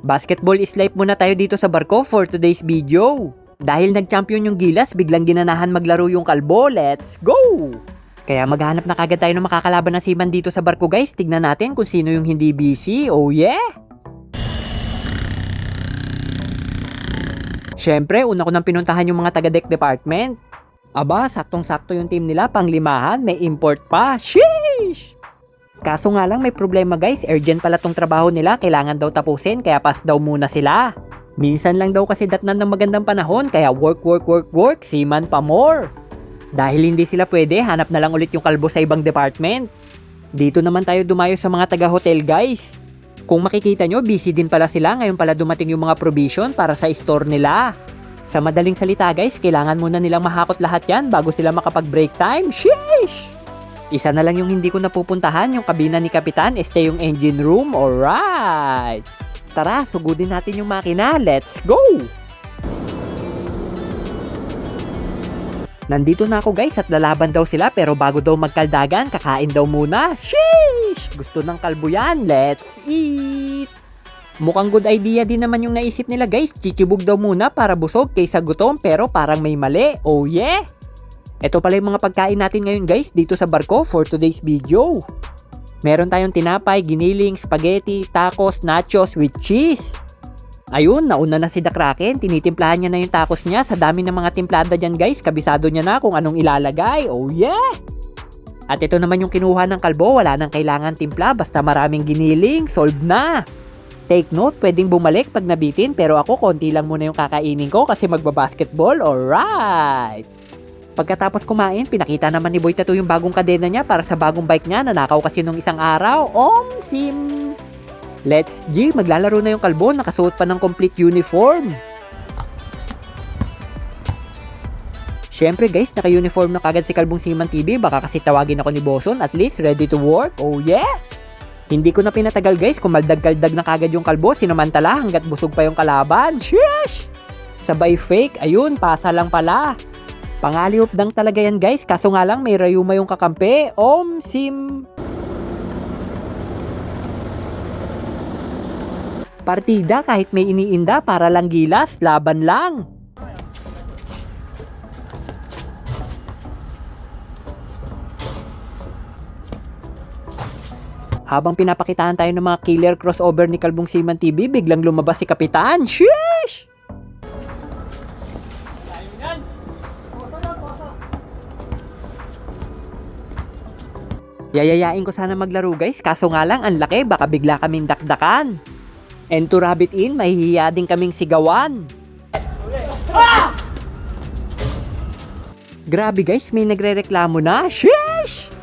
Basketball is life muna tayo dito sa barko for today's video. Dahil nag-champion yung Gilas, biglang ginanahan maglaro yung kalbo. Let's go! Kaya maghanap na kagad tayo ng makakalaban ng seaman dito sa barko guys. Tignan natin kung sino yung hindi busy. Oh yeah! Siyempre, una ko nang pinuntahan yung mga taga-deck department. Aba, saktong-sakto yung team nila, panglimahan, may import pa. Sheesh! Kaso nga lang may problema guys, urgent pala tong trabaho nila, kailangan daw tapusin kaya pass daw muna sila. Minsan lang daw kasi datnan ng magandang panahon kaya work work work work, seaman pa more. Dahil hindi sila pwede, hanap na lang ulit yung kalbo sa ibang department. Dito naman tayo dumayo sa mga taga-hotel guys. Kung makikita nyo, busy din pala sila, ngayon pala dumating yung mga provision para sa store nila. Sa madaling salita guys, kailangan muna nilang mahakot lahat yan bago sila makapag-break time. Sheesh! Isa na lang yung hindi ko napupuntahan, yung kabina ni Kapitan, este yung engine room. Alright! Tara, sugudin natin yung makina. Let's go! Nandito na ako guys at lalaban daw sila pero bago daw magkaldagan, kakain daw muna. Sheesh! Gusto ng kalbo yan. Let's eat! Mukhang good idea din naman yung naisip nila guys. Chichibog daw muna para busog kaysa gutom pero parang may mali. Oh yeah! Ito pala yung mga pagkain natin ngayon guys dito sa barko for today's video. Meron tayong tinapay, giniling, spaghetti, tacos, nachos with cheese. Ayun, nauna na si The Kraken. Tinitimplahan niya na yung tacos niya. Sa dami ng mga timplada dyan guys, kabisado niya na kung anong ilalagay. Oh yeah! At ito naman yung kinuha ng kalbo. Wala nang kailangan timpla. Basta maraming giniling. Solved na! Take note, pwedeng bumalik pag nabitin. Pero ako, konti lang muna yung kakainin ko kasi magbabasketball. Alright! Pagkatapos kumain, pinakita naman ni Boy Tattoo yung bagong kadena niya para sa bagong bike niya. Nanakaw kasi nung isang araw. Om sim! Let's G, maglalaro na yung kalbo, nakasuot pa ng complete uniform. Siyempre guys, naka-uniform na kagad si Kalbong Siman TV, baka kasi tawagin ako ni Boson, at least ready to work, oh yeah! Hindi ko na pinatagal guys, kumaldag-kaldag na kagad yung kalbo, sinamantala hanggat busog pa yung kalaban, sheesh! Sabay fake, ayun, pasa lang pala. Pangaliop lang talaga yan guys, kaso nga lang may rayuma yung kakampi, om sim Partida kahit may iniinda para lang gilas, laban lang. Habang pinapakitaan tayo ng mga killer crossover ni Kalbong Siman TV, biglang lumabas si Kapitan. Sheesh! Yayayain ko sana maglaro guys, kaso nga lang ang laki, baka bigla kaming dakdakan. And to rabbit in, mahihiya din kaming sigawan. Grabe guys, may nagre-reklamo na. Sheesh!